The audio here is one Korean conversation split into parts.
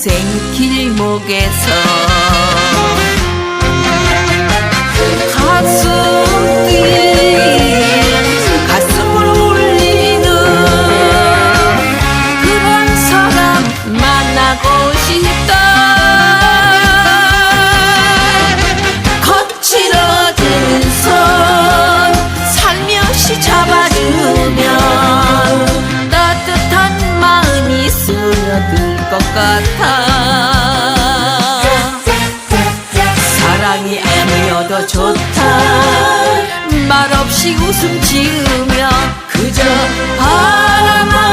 평생 길목에서. 같아. 사랑이 아니어도 좋다. 말없이 웃음 지으며 그저 바라만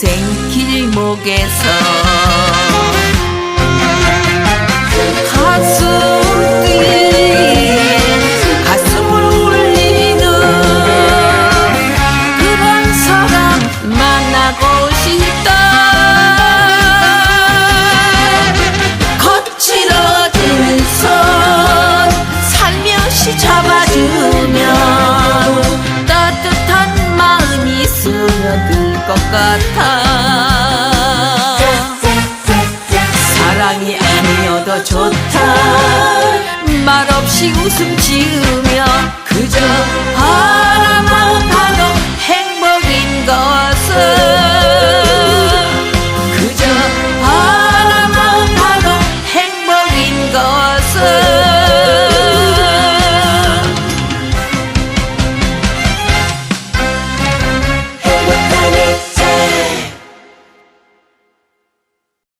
생 길목에서 같아. 사랑이 아니어도 좋다. 말없이 웃음 지으며 그저 아.